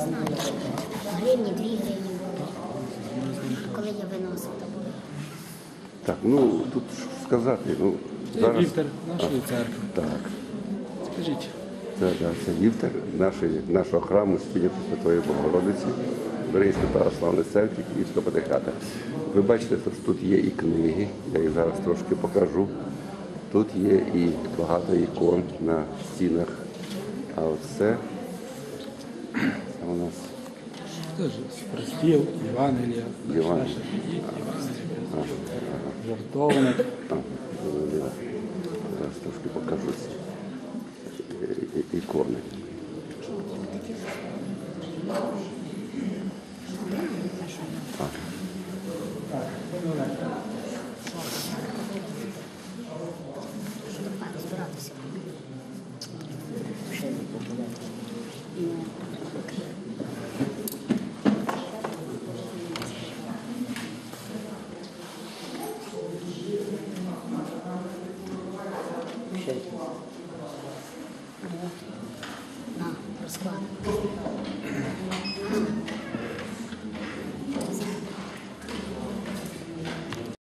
Не знаю. Гривні, дві гривні були. Коли я виносив, то були. Так, ну тут що сказати. Ну, Це зараз... вівтар нашої церкви. Так. Скажіть, Це, да, це вівтар нашої, нашого храму Спільня Святої Богородиці, Берегівської православної церкви Київського патріархата. Ви бачите, що тут є і книги, я їх зараз трошки покажу. Тут є і багато ікон на стінах. А оце це ж з Христів, Євангелія, Євангелія. жартовник. зараз трошки покажу і- і- ікони. кушать. Вот. На, расклад.